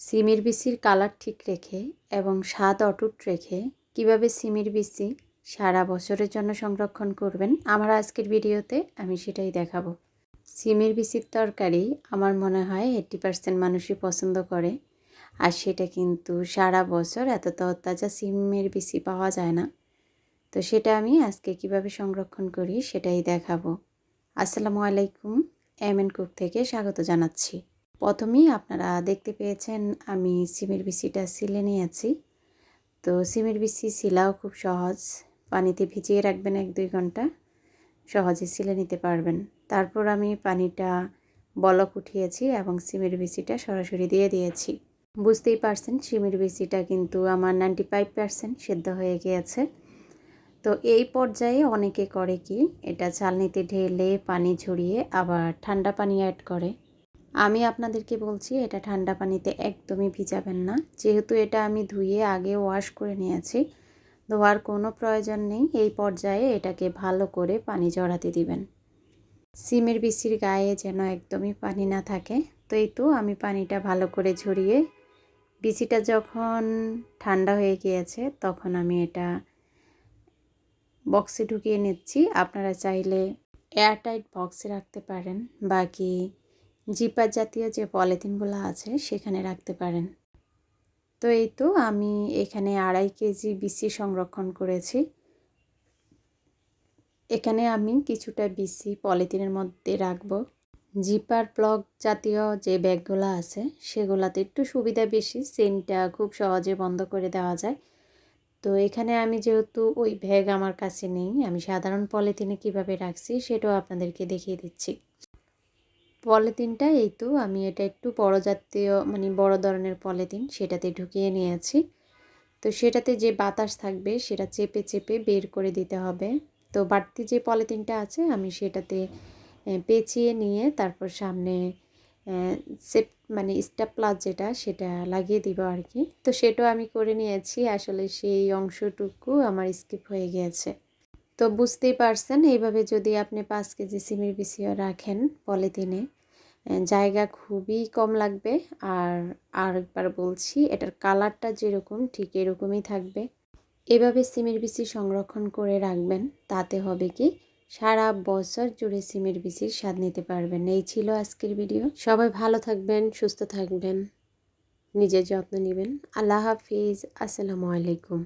সিমের বিচির কালার ঠিক রেখে এবং স্বাদ অটুট রেখে কীভাবে সিমের বিচি সারা বছরের জন্য সংরক্ষণ করবেন আমার আজকের ভিডিওতে আমি সেটাই দেখাবো। সিমের বিচির তরকারি আমার মনে হয় এইট্টি পার্সেন্ট মানুষই পছন্দ করে আর সেটা কিন্তু সারা বছর এত তরতাজা সিমের বিচি পাওয়া যায় না। তো সেটা আমি আজকে কীভাবে সংরক্ষণ করি সেটাই দেখাবো। আসসালামু আলাইকুম, এম এন কুক থেকে স্বাগত জানাচ্ছি। প্রথমেই আপনারা দেখতে পেয়েছেন আমি সিমের বিচিটা সিলে নিয়েছি। তো সিমের বিচি সিলাও খুব সহজ, পানিতে ভিজিয়ে রাখবেন এক দুই ঘণ্টা, সহজে সিলে নিতে পারবেন। তারপর আমি পানিটা বলক উঠিয়েছি এবং সিমের বিচিটা সরাসরি দিয়ে দিয়েছি। বুঝতেই পারছেন, সিমের বিচিটা কিন্তু আমার নাইনটি ফাইভ পারসেন্ট সেদ্ধ হয়ে গিয়েছে। তো এই পর্যায়ে অনেকে করে কি, এটা চালনিতে ঢেলে পানি ঝরিয়ে আবার ঠান্ডা পানি অ্যাড করে। আমি আপনাদেরকে বলছি, এটা ঠান্ডা পানিতে একদমই ভিজাবেন না। যেহেতু এটা আমি ধুয়ে আগে ওয়াশ করে নিয়েছি, ধোয়ার কোনো প্রয়োজন নেই। এই পর্যায়ে এটাকে ভালো করে পানি জড়াতে দিবেন। সিমের বিচির গায়ে যেন একদমই পানি না থাকে। তো এই তো আমি পানিটা ভালো করে ঝরিয়ে, বিচিটা যখন ঠান্ডা হয়ে গিয়েছে তখন আমি এটা বক্সে ঢুকিয়ে নিচ্ছি। আপনারা চাইলে এয়ারটাইট বক্সে রাখতে পারেন। বাকি জিপার জাতীয় যে পলিথিনগুলো আছে সেখানে রাখতে পারেন। তো এই তো আমি এখানে আড়াই কেজি বিসি সংরক্ষণ করেছি। এখানে আমি কিছুটা বিসি পলিথিনের মধ্যে রাখব। জিপার প্লগ জাতীয় যে ব্যাগগুলো আছে সেগুলোতে একটু সুবিধা বেশি চেনটা খুব সহজে বন্ধ করে দেওয়া যায়। তো এখানে আমি যেহেতু ওই ব্যাগ আমার কাছে নেই, আমি সাধারণ পলিথিনে কীভাবে রাখছি সেটাও আপনাদেরকে দেখিয়ে দিচ্ছি। পলিথিনটা এই তো, আমি এটা একটু বড় জাতীয় মানে বড় ধরনের পলিথিন সেটাতে ঢুকিয়ে নিয়েছি। তো সেটাতে যে বাতাস থাকবে সেটা চেপে চেপে বের করে দিতে হবে। তো বাড়তি যে পলিথিনটা আছে আমি সেটাতে পেঁচিয়ে নিয়ে তারপর সামনে সেট মানে স্টাপ্লাস যেটা সেটা লাগিয়ে দিব আর কি। তো সেটাও আমি করে নিয়েছি, আসলে সেই অংশটুকু আমার স্কিপ হয়ে গিয়েছে। তো বুঝতেই পারছেন, এইভাবে যদি আপনি পাঁচ কেজি সিমের বিসিও রাখেন পলিথিনে জায়গা খুবই কম লাগবে। আর আরেকবার বলছি, এটার কালারটা যেরকম, ঠিক এরকমই থাকবে। এভাবে সিমের বিচি সংরক্ষণ করে রাখবেন, তাতে হবে কি, সারা বছর জুড়ে সিমের বিচির স্বাদ নিতে পারবেন। এই ছিল আজকের ভিডিও। সবাই ভালো থাকবেন, সুস্থ থাকবেন, নিজের যত্ন নেবেন। আল্লাহ হাফিজ। আসসালামু আলাইকুম।